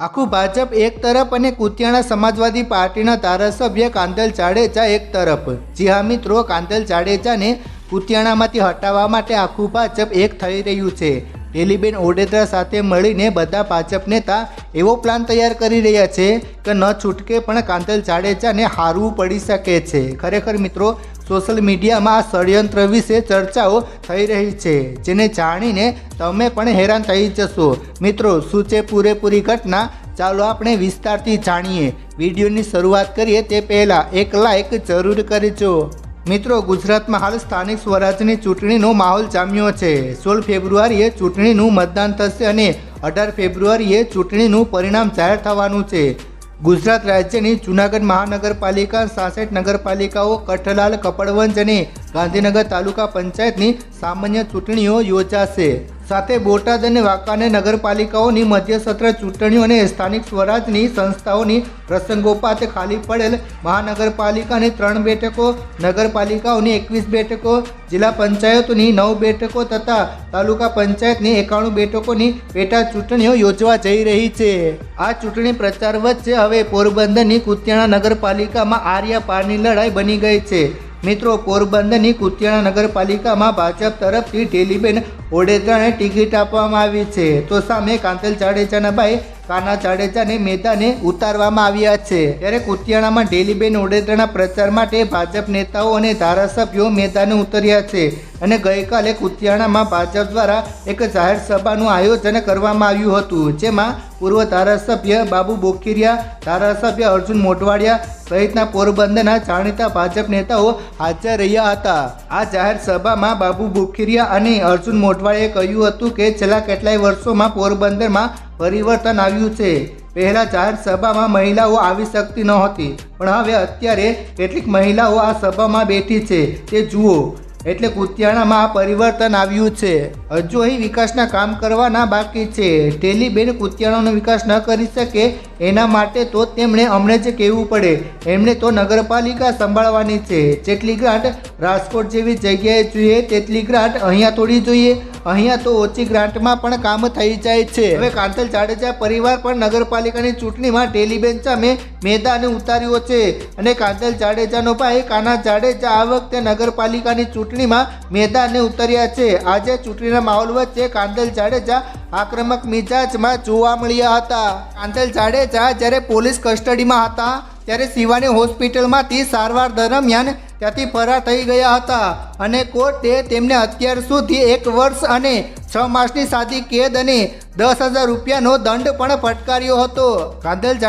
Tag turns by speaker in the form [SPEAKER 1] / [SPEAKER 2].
[SPEAKER 1] આખું ભાજપ એક તરફ અને કુતિયાણા સમાજવાદી પાર્ટીના ધારાસભ્ય કાંદલ જાડેજા એક તરફ. જી હા, મિત્રો, કાંદલ જાડેજાને કુતિયાણામાંથી હટાવવા માટે આખું ભાજપ એક થઈ રહ્યું છે. ડેલીબેન ઓડેદરા સાથે મળીને બધા ભાજપ નેતા એવો પ્લાન તૈયાર કરી રહ્યા છે કે ન છૂટકે પણ કાંતલ જાડેજાને હારવું પડી શકે છે. ખરેખર, મિત્રો સોશિયલ મીડિયામાં ષડયંત્ર વિશે ચર્ચાઓ થઈ રહી છે, જેને જાણીને તમે પણ હેરાન થઈ જશો. મિત્રો, શું છે પૂરેપૂરી ઘટના? ચાલો આપણે વિસ્તારથી જાણીએ. વિડીયોની શરૂઆત કરીએ તે પહેલાં એક લાઇક જરૂર કરજો. મિત્રો, ગુજરાતમાં હાલ સ્થાનિક સ્વરાજની ચૂંટણીનો માહોલ જામ્યો છે. સોળ ફેબ્રુઆરીએ ચૂંટણીનું મતદાન થશે અને અઢાર ફેબ્રુઆરીએ ચૂંટણીનું પરિણામ જાહેર થવાનું છે. ગુજરાત રાજ્યની જૂનાગઢ મહાનગરપાલિકા સાસઠ નગરપાલિકાઓ કઠલાલ કપડવંજ અને ગાંધીનગર તાલુકા પંચાયતની સામાન્ય ચૂંટણીઓ યોજાશે. સાથે બોટાદ અને વાંકાને નગરપાલિકાઓની મધ્યસત્ર ચૂંટણીઓ અને સ્થાનિક સ્વરાજની સંસ્થાઓની પ્રસંગોપાત ખાલી પડેલ મહાનગરપાલિકાની ત્રણ બેઠકો, નગરપાલિકાઓની એકવીસ બેઠકો, જિલ્લા પંચાયતોની નવ બેઠકો તથા તાલુકા પંચાયતની એકાણું બેઠકોની પેટા ચૂંટણીઓ યોજવા જઈ રહી છે. આ ચૂંટણી પ્રચાર વચ્ચે હવે પોરબંદરની કુતિયાણા નગરપાલિકામાં આર્યા પારની લડાઈ બની ગઈ છે. મિત્રો, પોરબંદરની કુતિયાણા નગરપાલિકામાં ભાજપ તરફથી ઢેલીબેન ઓડેદરાને ટિકિટ આપવામાં આવી છે. તો સામે કાંતલ જાડેજાના ભાઈ કાના જાડેજાને મેદાને ઉતારવામાં આવ્યા છે. ત્યારે કુતિયાણામાં ડેલીબેન ઓડેદરાના પ્રચાર માટે ભાજપ નેતાઓ અને ધારાસભ્યો મેદાને ઉતર્યા છે અને ગઈકાલે કુતિયાણામાં ભાજપ દ્વારા એક જાહેર સભાનું આયોજન કરવામાં આવ્યું હતું, જેમાં પૂર્વ ધારાસભ્ય બાબુ બોખીરિયા, ધારાસભ્ય અર્જુન મોઢવાડિયા સહિતના પોરબંદરના જાણીતા ભાજપ નેતાઓ હાજર રહ્યા હતા. આ જાહેર સભામાં બાબુ બોખીરિયા અને અર્જુન મોઢવાડિયાએ કહ્યું હતું કે, છેલ્લા કેટલાય વર્ષોમાં પોરબંદરમાં પરિવર્તન આવ્યું છે. પહેલાં જાહેર સભામાં મહિલાઓ આવી શકતી નહોતી પણ હવે અત્યારે કેટલીક મહિલાઓ આ સભામાં બેઠી છે. તે જુઓ. એટલે કુતિયાણામાં આ પરિવર્તન આવ્યું છે. હજુ અહીં વિકાસના કામ કરવાના બાકી છે. ટેલીબેન કુતિયાણાનો વિકાસ ન કરી શકે એના માટે તો તેમણે અમને જ કહેવું પડે. એમણે તો નગરપાલિકા સંભાળવાની છે. જેટલી ગ્રાન્ટ રાજકોટ જેવી જગ્યાએ જોઈએ, તેટલી ગ્રાન્ટ અહીંયા થોડી જોઈએ. અહીંયા તો ઓછી ગ્રાન્ટમાં પણ કામ થઈ જાય છે. હવે કાંતલ જાડેજા પરિવાર પણ નગરપાલિકાની ચૂંટણીમાં ટેલીબેન સામે મેદાને ઉતાર્યો છે. અને કાંતલ જાડેજાનો ભાઈ કાના જાડેજા આ વખતે નગરપાલિકાની ચૂંટણીમાં મેદાને ઉતર્યા છે. આજે ચૂંટણીના માહોલ વચ્ચે કાંતલ જાડેજા આક્રમક મિજાજમાં જોવા મળ્યા હતા. કાંતલ જાડેજા જ્યારે પોલીસ કસ્ટડીમાં હતા, ત્યારે શિવાની હોસ્પિટલમાંથી સારવાર દરમિયાન ત્યાંથી ફરાર થઈ ગયા હતા અને કોર્ટે તેમને અત્યાર સુધી એક વર્ષ અને છ માસની સાદી કેદ અને દસ હજાર રૂપિયાનો દંડ પણ ફટકાર્યો હતો. કાંદલ